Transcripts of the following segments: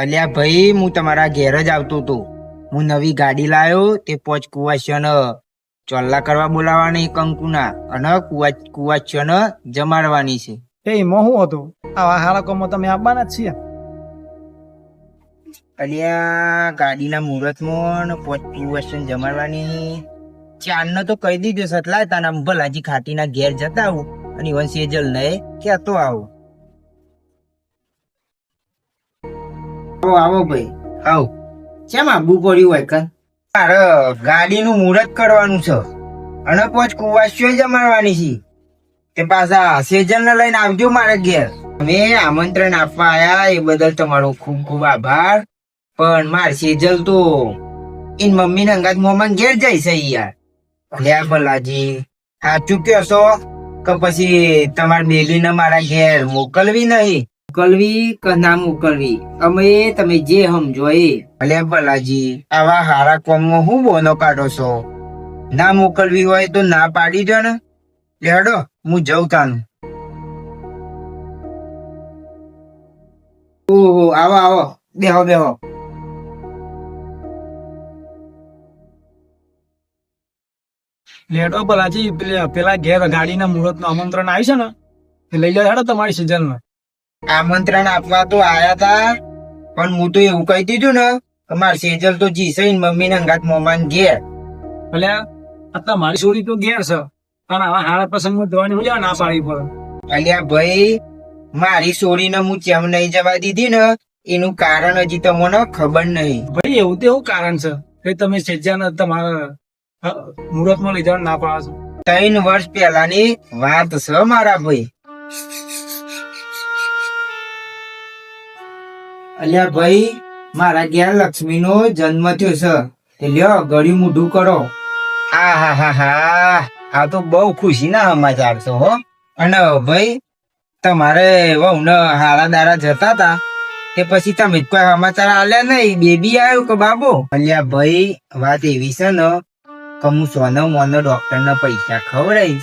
અલ્યા ભાઈ હું તમારા ઘેર જ આવતો હતો. હું નવી ગાડી લાયો તે પોચ કુવાશ્યન ચોલ્લા કરવા બોલાવાની કંકુના અને કુવા કુવાશ્યન જમાડવાની છે. એ એમાં શું હતું? આવા હાલકોમાં તમે આવવાના જ છીએ. અલ્યા ગાડીના મુહૂર્તમાં ને પોચ કુવાશ્યન જમાડવાની. ચાંદનો તો કહી દીધો સતલા તાના ભલાજી ખાટીના ઘેર જતા આવું. અને ઇવન જલ ને કહેતો આવું. આવો આવો ભાઈ. આવો. કેમ આબુ પડ્યું હોય કન? મારે ગાડીનું મુહૂર્ત કરવાનું છે. અને પોચ કુવાસીઓ જમાડવાની છે. તે પાછા સેજલ લઈને આવજો મારે ઘેર. અમે આમંત્રણ આપવા આયા, એ બદલ તમારો ખૂબ ખૂબ આભાર. પણ માર સેજલ તો એન મમ્મી ને અંગાત મોમાં ઘેર જાય છે યાર. લે ભલાજી. સાચું કયો છો કે પછી તમાર બેલીને મારા ઘેર મોકલવી નહીં? મોકલવી કે ના મોકલવી અમે તમે જે સમજો એ ભલે ભલાજી આવા હારા કોમમાં હું બોનો કાઢો છો? ના મોકલવી હોય તો ના પાડી દો ને. લેડો હું જઉં તાનું. ઓહો આવો આવો. બેહો બેહો. લેટો ભલાજી પેલા પેલા ઘેર ગાડીના મુહૂર્તનું આમંત્રણ આવ્યું છે ને લઈ લો હેડો તમારી સિઝનમાં. આમંત્રણ આપવા તો આયા તા. પણ હું તો એવું કહી દીધું ને, કે માર સેજલ તો જીસઈ મમ્મી ને અંગાત મોમાન ઘેર. ભલે આ તમારી છોરી તો ઘેર છે. પણ આવા હારા પ્રસંગમાં જવાની મજા ના પાડી પડે. અલ્યા ભાઈ, મારી સોરીને હું ચેમ નહીં જવા દીધી ને, એનું કારણ હજી તમને ખબર નહીં. ભાઈ, એવું તો એવું કારણ છે કે તમે સેજાને તમારા મુહૂર્તમાં લઈ જવા ના પાડો છો. ત્રણ વર્ષ પહેલાની વાત છે મારા ભાઈ. અલ્યા ભાઈ, મારા ઘેર લક્ષ્મી નો જન્મ થયો છે. તે લ્યો, ગળ્યું મૂઢું કરો. આ હા હા હા. આ તો બહુ ખુશી ના સમાચાર છે, હો. અને ભાઈ, તમારે વહુ ને હારા દારા જતા હતા તે પછી તમે કોઈ સમાચાર આલ્યા નહીં? બેબી આવ્યો કે બાબો? અલ્યા ભાઈ, વાત એવી છે ને, કે હું સોનો મોનો ડોક્ટર ને પૈસા ખવડાવીશ.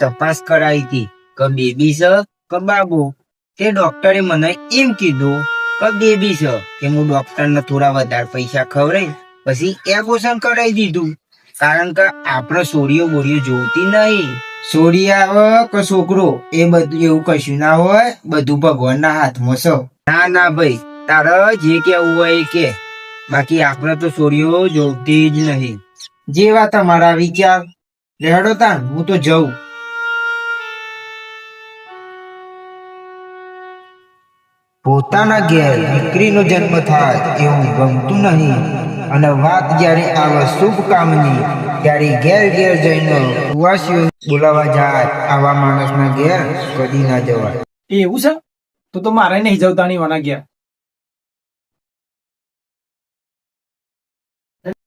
તપાસ કરાવી હતી કે બેબી છે કે બાબુ? તે ડોક્ટરે મને એમ કીધું કે બેબી છે, કે હું ડોક્ટર ને થોડા વધારે પૈસા ખવડાઈ પછી એબોશન કરાવી દીધું. કારણ કે આપણે સોરીઓ બોરીઓ જોતી નહીં. સોરી આવે કે છોકરો, એ બધું એવું કશું ના હોય, બધું ભગવાનના હાથમાં છે. ના ના ભાઈ, તારે જે કેવું હોય એ કે. બાકી આપણે તો સોરીઓ જોતી જ નહીં. જેવા તમારા વિચાર. રેડો તાન હું તો જઉં. પોતાના ઘેર દીકરીનો જન્મ થાય એવું ગમતું નહીં. અને વાત જ્યારે આવે શુભ કામની, ત્યારે ઘેર ઘેર જઈને કુવાસીઓ બોલાવા જાય આવા માણસના ઘેર કદી ના જવાય. એવું છે? તો તો મારે નહીં જવતાની વાના ગયા